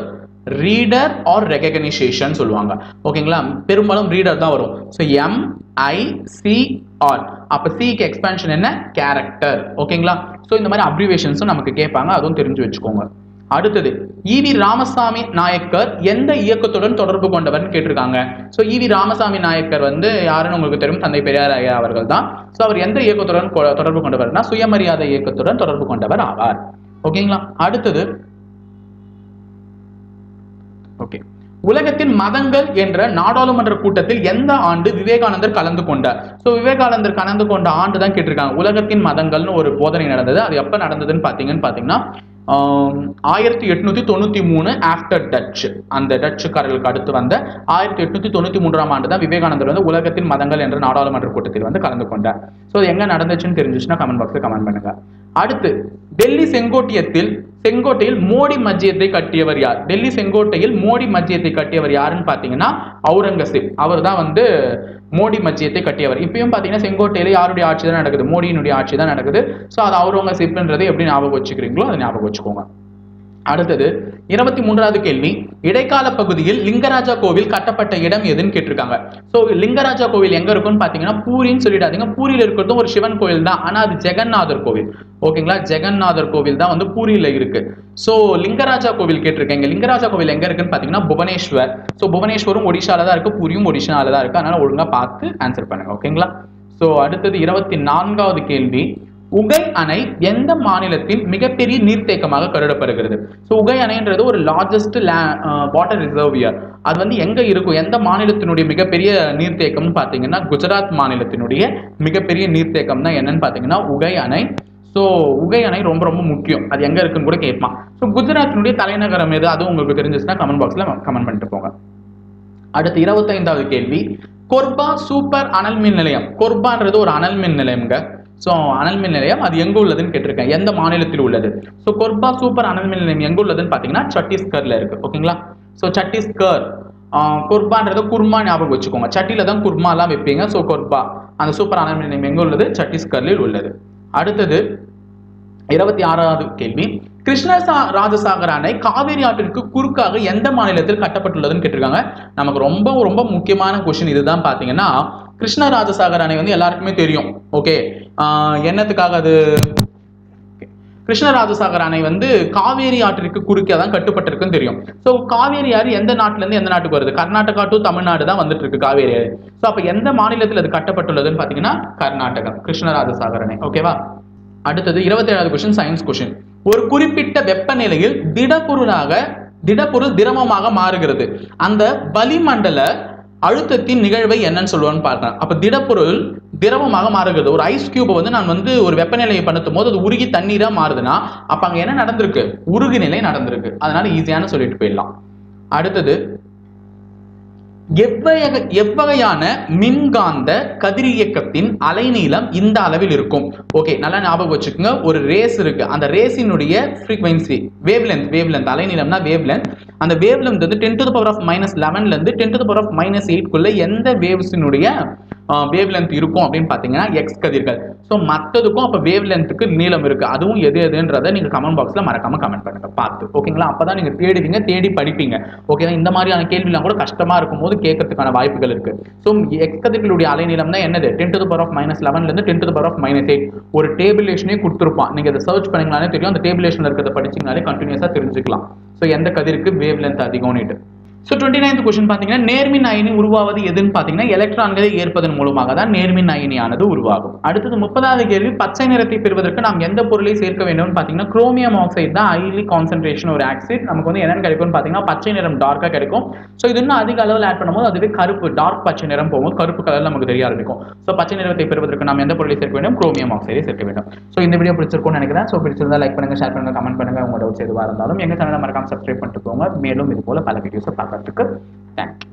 reader or recognition சொல்லுவாங்க. ஓகேங்களா பெரும்பாலும் ரீடர் தான் வரும். So M I C R அப்போ சிக்கு எக்ஸ்பேன்ஷன் என்ன? கேரக்டர் ஓகேங்களா? ஸோ இந்த மாதிரி அப்ரிவேஷன்ஸும் நமக்கு கேட்பாங்க. அதுவும் தெரிஞ்சு வச்சுக்கோங்க. அடுத்தது ஈவி ராமசாமி நாயக்கர் எந்த இயக்கத்துடன் தொடர்பு கொண்டவர்னு கேட்டிருக்காங்க. ஸோ ஈவி ராமசாமி நாயக்கர் வந்து யாருன்னு உங்களுக்கு தெரியும்? தந்தை பெரியார் ஐயா அவர்கள் தான். ஸோ அவர் எந்த இயக்கத்துடன் கொ- தொடர்பு கொண்டவர்னா சுயமரியாதை இயக்கத்துடன் தொடர்பு கொண்டவர் ஆவார். ஓகேங்களா? அடுத்தது ஓகே உலகத்தின் மதங்கள் என்ற நாடாளுமன்ற கூட்டத்தில் எந்த ஆண்டு விவேகானந்தர் கலந்து கொண்டார் ஸோ விவேகானந்தர் கலந்து கொண்ட ஆண்டு தான் கேட்டிருக்காங்க. உலகத்தின் மதங்கள்னு ஒரு போதனை நடந்தது. அது எப்போ நடந்ததுன்னு பார்த்தீங்கன்னு பார்த்தீங்கன்னா ஆயிரத்தி எட்நூத்தி தொண்ணூத்தி மூணு ஆஃப்டர் டச் அந்த டச்சுக்காரர்களுக்கு அடுத்து வந்த ஆயிரத்தி எட்நூத்தி தொண்ணூத்தி மூன்றாம் ஆண்டு தான் விவேகானந்தர் வந்து உலகத்தின் மதங்கள் என்ற நாடாளுமன்ற கூட்டத்தில் வந்து கலந்து கொண்டார். ஸோ அது எங்க நடந்துச்சுன்னு தெரிஞ்சுச்சுன்னா கமெண்ட் பாக்ஸ்ல கமெண்ட் பண்ணுங்க. அடுத்து டெல்லி செங்கோட்டியத்தில் செங்கோட்டையில் மோடி மஜ்ஜியத்தை கட்டியவர் யார்? டெல்லி செங்கோட்டையில் மோடி மஜ்ஜியத்தை கட்டியவர் யாருன்னு பார்த்தீங்கன்னா அவுரங்கசீப் அவர் தான் வந்து மோடி மஸ்ஜியத்தை கட்டியவர். இப்பயும் பார்த்தீங்கன்னா செங்கோட்டையில யாருடைய ஆட்சி தான் நடக்குது? மோடியினுடைய ஆட்சி தான் நடக்குது. ஸோ அது அவுரங்கசீப்ன்றது எப்படி ஞாபகம் வச்சுக்கிறீங்களோ அதை ஞாபகம் வச்சுக்கோங்க. அடுத்தது இருபத்தி மூன்றாவது கேள்வி இடைக்கால பகுதியில் லிங்கராஜா கோவில் கட்டப்பட்ட இடம் எதுன்னு கேட்டிருக்காங்க. ஸோ லிங்கராஜா கோவில் எங்க இருக்குன்னு பாத்தீங்கன்னா பூரின்னு சொல்லிடாதீங்க. பூரியில் இருக்கிறதும் ஒரு சிவன் கோவில் தான். ஆனா அது ஜெகநாதர் கோவில். ஓகேங்களா? ஜெகநாதர் கோவில் தான் வந்து பூரியில இருக்கு. ஸோ லிங்கராஜா கோவில் கேட்டிருக்கேங்க லிங்கராஜா கோவில் எங்க இருக்குன்னு பாத்தீங்கன்னா புவனேஸ்வர். ஸோ புவனேஸ்வரும் ஒடிஷால தான் இருக்கு. பூரியும் ஒடிஷால தான் இருக்கு. அதனால ஒழுங்கா பார்த்து ஆன்சர் பண்ணுங்க. ஓகேங்களா? ஸோ அடுத்தது இருபத்தி நான்காவது கேள்வி. உகை அணை எந்த மாநிலத்தின் மிகப்பெரிய நீர்த்தேக்கமாக கருதப்படுகிறது? ஸோ உகை அணைன்றது ஒரு லார்ஜஸ்ட் வாட்டர் ரிசர்வியர் அது வந்து எங்க இருக்கும்? எந்த மாநிலத்தினுடைய மிகப்பெரிய நீர்த்தேக்கம்னு பார்த்தீங்கன்னா குஜராத் மாநிலத்தினுடைய மிகப்பெரிய நீர்த்தேக்கம் தான் என்னன்னு பார்த்தீங்கன்னா உகை அணை. ஸோ உகை அணை ரொம்ப ரொம்ப முக்கியம். அது எங்கே இருக்குன்னு கூட கேட்பான். ஸோ குஜராத்தினுடைய தலைநகரம் எது? அதுவும் உங்களுக்கு தெரிஞ்சிச்சுன்னா கமெண்ட் பாக்ஸில் கமெண்ட் பண்ணிட்டு போங்க. அடுத்து இருபத்தைந்தாவது கேள்வி. கொர்பா சூப்பர் அனல் மின் நிலையம். கொர்பான்றது ஒரு அனல் மின் நிலையம்ங்க. ஸோ அனல் மின் நிலையம் அது எங்கே உள்ளதுன்னு கேட்டிருக்கேன். எந்த மாநிலத்தில் உள்ளது? ஸோ கொர்பா சூப்பர் அனல் மின் நிலையம் எங்கே உள்ளதுன்னு பார்த்தீங்கன்னா சத்தீஸ்கர்ல இருக்குது ஓகேங்களா? ஸோ சத்தீஸ்கர் ஆஹ், குர்பான்றது குர்மா ஞாபகம் வச்சுக்கோங்க. சட்டியில் தான் குர்மாலாம் வைப்பீங்க. ஸோ கொர்பா அந்த சூப்பர் அனல் மின் நிலையம் எங்கே உள்ளது? சத்தீஸ்கர்லில் உள்ளது. அடுத்தது இருபத்தி ஆறாவது கேள்வி. கிருஷ்ண சா- ராஜசாகர் அணை காவேரி ஆற்றிற்கு குறுக்காக எந்த மாநிலத்தில் கட்டப்பட்டுள்ளதுன்னு கேட்டிருக்காங்க? நமக்கு ரொம்ப ரொம்ப முக்கியமான கொஸ்டின் இதுதான் பார்த்தீங்கன்னா கிருஷ்ணராஜசாகர் அணை வந்து எல்லாருக்குமே தெரியும். ஓகே என்னத்துக்காக அது? கிருஷ்ணராஜசாகர் அணை வந்து காவேரி ஆற்றிற்கு குறுக்கே தான் கட்டுப்பட்டிருக்குன்னு தெரியும். ஸோ காவேரி ஆறு எந்த நாட்டிலேருந்து எந்த நாட்டுக்கு வருது? கர்நாடகா டு தமிழ்நாடு தான் வந்துட்டு இருக்கு காவேரி ஆறு. ஸோ அப்போ எந்த மாநிலத்தில் அது கட்டப்பட்டுள்ளதுன்னு பார்த்தீங்கன்னா கர்நாடகா கிருஷ்ணராஜசாகர் அணை. ஓகேவா அடுத்தது இருபத்தி ஏழாவது கொஸ்டின் சயின்ஸ் கொஸ்டின் ஒரு குறிப்பிட்ட வெப்பநிலையில் திடப்பொருளாக திடப்பொருள் திரவமாக மாறுகிறது. அந்த வளிமண்டல அழுத்தத்தின் நிகழ்வை என்னன்னு சொல்லுவான்னு பார்க்கலாம் அப்போ திடப்பொருள் திரவமாக மாறுகிறது. ஒரு ஐஸ் கியூபை வந்து நான் வந்து ஒரு வெப்பநிலையை படுத்தும் போது அது உருகி தண்ணீராக மாறுதுன்னா அப்போ அங்கே என்ன நடந்திருக்கு? உருகு நிலை நடந்திருக்கு. அதனால ஈஸியான சொல்லிட்டு போயிடலாம். அடுத்தது எவ்வகை எவ்வகையான மின்காந்த கதிரியக்கத்தின் அலைநீளம் இந்த அளவில் இருக்கும்? ஓகே நல்லா ஞாபகம் வச்சுக்கோங்க. ஒரு ரேஸ் இருக்கு. அந்த ரேஸினுடைய ஃப்ரீக்வன்சி வேவ்லென்த் வேவ்லென்த் அலைநீளம்னா வேவ்லென்த் அந்த வேவ்லென்த் வந்து ten to power of minus லெவன்லேருந்து ten to power of minus எயிட்குள்ள எந்த வேவ்ஸினுடைய வேவ் லென்த் இருக்கும் அப்படின்னு பார்த்தீங்கன்னா எக்ஸ் கதிர்கள். ஸோ மற்றதுக்கும் அப்போ வேவ் லென்த்துக்கு நீளம் இருக்கு. அதுவும் எது எதுன்றதை நீங்கள் கமெண்ட் பாக்ஸில் மறக்காம கமெண்ட் பண்ணுங்க. பார்த்து ஓகேங்களா அப்போ தான் நீங்கள் தேடுவீங்க தேடி படிப்பீங்க. ஓகேவா இந்த மாதிரியான கேள்விலாம் கூட கஷ்டமாக இருக்கும் போது கேட்கறதுக்கான வாய்ப்புகள் இருக்கு. ஸோ எக்ஸ் கதிர்களுடைய அலைநீளம் தான் என்னது ten to power of minus லெவன்லேருந்து ten to power of minus eight ஒரு டேபிளேஷனே கொடுத்துருப்பான் நீங்கள் அதை சர்ச் பண்ணீங்கனாலே தெரியும். அந்த டேபிளேஷன்ல இருக்கிறத படிச்சிங்கனாலே கண்டினியூஸாக தெரிஞ்சுக்கலாம். ஸோ எந்த கதிருக்கு வேவ் லென்த் அதிகம்னுட்டு. ஸோ டுவெண்ட்டி நைன்த் கொஸ்டின் பார்த்தீங்கன்னா நேர்மின் அயனி உருவாவது எதுன்னு பார்த்தீங்கன்னா எலக்ட்ரான்களை ஏற்பதன் மூலமாக தான் நேர்மின் அயனியானது உருவாகும். அடுத்தது முப்பதாவது கேள்வி பச்சை நிறத்தை பெறுவதற்கு நாம் எந்த பொருளை சேர்க்க வேண்டும்னு பார்த்தீங்கன்னா குரோமியம் ஆக்சைடு தான் ஹைலி கான்சென்ட்ரேஷன் ஒரு ஆக்சைடு நமக்கு வந்து என்னென்னு கிடைக்கும்னு பார்த்தீங்கன்னா பச்சை நிறம் டார்க்காக கிடைக்கும். ஸோ இது இன்னும் அதிக அளவில் ஆட் பண்ணும்போது அதுவே கருப்பு டார்க் பச்சை நிறம் போகும்போது கருப்பு கலர் நமக்கு தெரிய ஆரம்பிக்கும். ஸோ பச்சை நிறத்தை பெறுவதற்கு நாம் எந்த பொருளை சேர்க்க வேண்டும்? குரோமியம் ஆக்சைடை சேர்க்க வேண்டும். ஸோ இந்த வீடியோ பிடிச்சிருக்கும்னு நினைக்கிறேன். ஸோ பிடிச்சிருந்தா லைக் பண்ணுங்க ஷேர் பண்ணுங்க கமெண்ட் பண்ணுங்க. உங்களோட டவுட்ஸ் எதுவாக இருந்தாலும் எங்கள் சேனலை மறக்காம சப்ஸ்கிரைப் பண்ணிட்டு போங்க. மேலும் இது போல பல வீடியோஸை பார்க்கறதுக்கு தேங்க்யூ